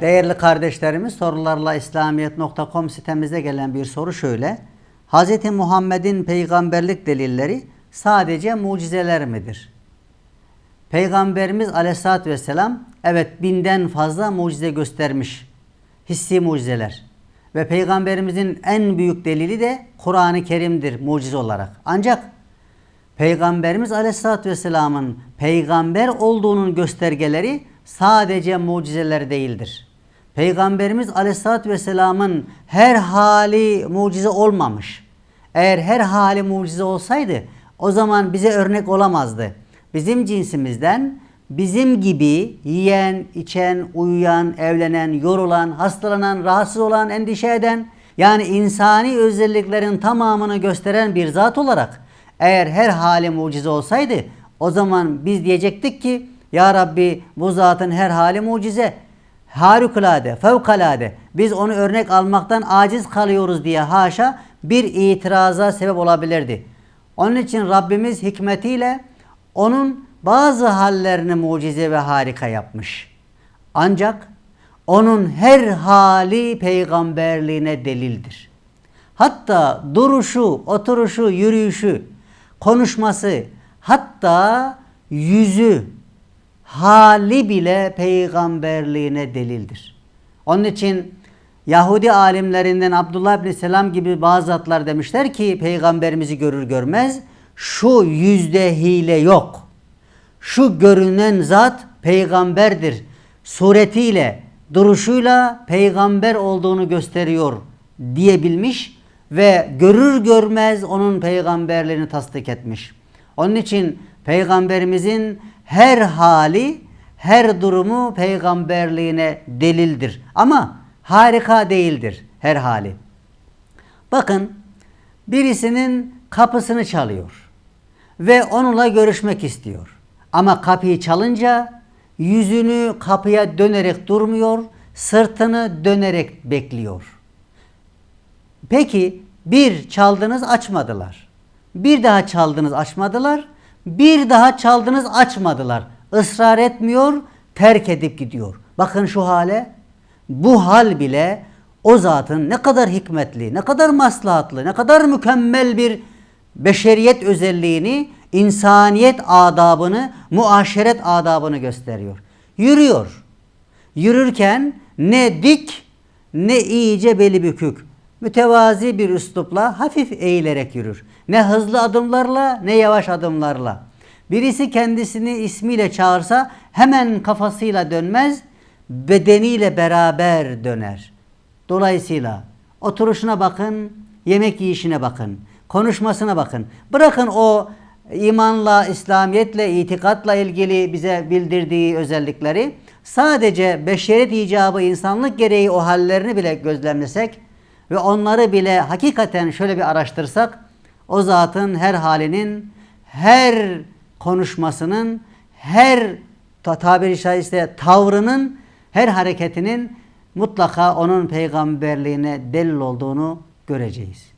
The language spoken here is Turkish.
Değerli kardeşlerimiz sorularla İslamiyet.com sitemizde gelen bir soru şöyle. Hz. Muhammed'in peygamberlik delilleri sadece mucizeler midir? Peygamberimiz aleyhissalatü vesselam evet binden fazla mucize göstermiş. Hissi mucizeler. Ve peygamberimizin en büyük delili de Kur'an-ı Kerim'dir mucize olarak. Ancak Peygamberimiz Aleyhisselatü Vesselam'ın peygamber olduğunun göstergeleri sadece mucizeler değildir. Peygamberimiz Aleyhisselatü Vesselam'ın her hali mucize olmamış. Eğer her hali mucize olsaydı o zaman bize örnek olamazdı. Bizim cinsimizden bizim gibi yiyen, içen, uyuyan, evlenen, yorulan, hastalanan, rahatsız olan, endişe eden yani insani özelliklerin tamamını gösteren bir zat olarak eğer her hali mucize olsaydı o zaman biz diyecektik ki Ya Rabbi bu zatın her hali mucize. Harikulade, fevkalade. Biz onu örnek almaktan aciz kalıyoruz diye haşa bir itiraza sebep olabilirdi. Onun için Rabbimiz hikmetiyle onun bazı hallerini mucize ve harika yapmış. Ancak onun her hali peygamberliğine delildir. Hatta duruşu, oturuşu, yürüyüşü, konuşması, hatta yüzü, hali bile peygamberliğine delildir. Onun için Yahudi alimlerinden Abdullah bin Selam gibi bazı zatlar demişler ki peygamberimizi görür görmez şu yüzde hile yok. Şu görünen zat peygamberdir. Suretiyle, duruşuyla peygamber olduğunu gösteriyor diyebilmiş ve görür görmez onun peygamberliğini tasdik etmiş. Onun için peygamberimizin her hali, her durumu peygamberliğine delildir. Ama harika değildir her hali. Bakın birisinin kapısını çalıyor ve onunla görüşmek istiyor. Ama kapıyı çalınca yüzünü kapıya dönerek durmuyor, sırtını dönerek bekliyor. Peki bir çaldınız açmadılar. Bir daha çaldınız açmadılar. Bir daha çaldınız açmadılar. Israr etmiyor, terk edip gidiyor. Bakın şu hale. Bu hal bile o zatın ne kadar hikmetli, ne kadar maslahatlı, ne kadar mükemmel bir beşeriyet özelliğini, insaniyet adabını, muaşeret adabını gösteriyor. Yürüyor. Yürürken ne dik ne iyice beli bükük. Mütevazi bir üslupla hafif eğilerek yürür. Ne hızlı adımlarla ne yavaş adımlarla. Birisi kendisini ismiyle çağırsa hemen kafasıyla dönmez, bedeniyle beraber döner. Dolayısıyla oturuşuna bakın, yemek yiyişine bakın, konuşmasına bakın. Bırakın o imanla, İslamiyetle, itikatla ilgili bize bildirdiği özellikleri sadece beşeret icabı insanlık gereği o hallerini bile gözlemlesek ve onları bile hakikaten şöyle bir araştırsak o zatın her halinin, her konuşmasının, her tabiri caizse tavrının, her hareketinin mutlaka onun peygamberliğine delil olduğunu göreceğiz.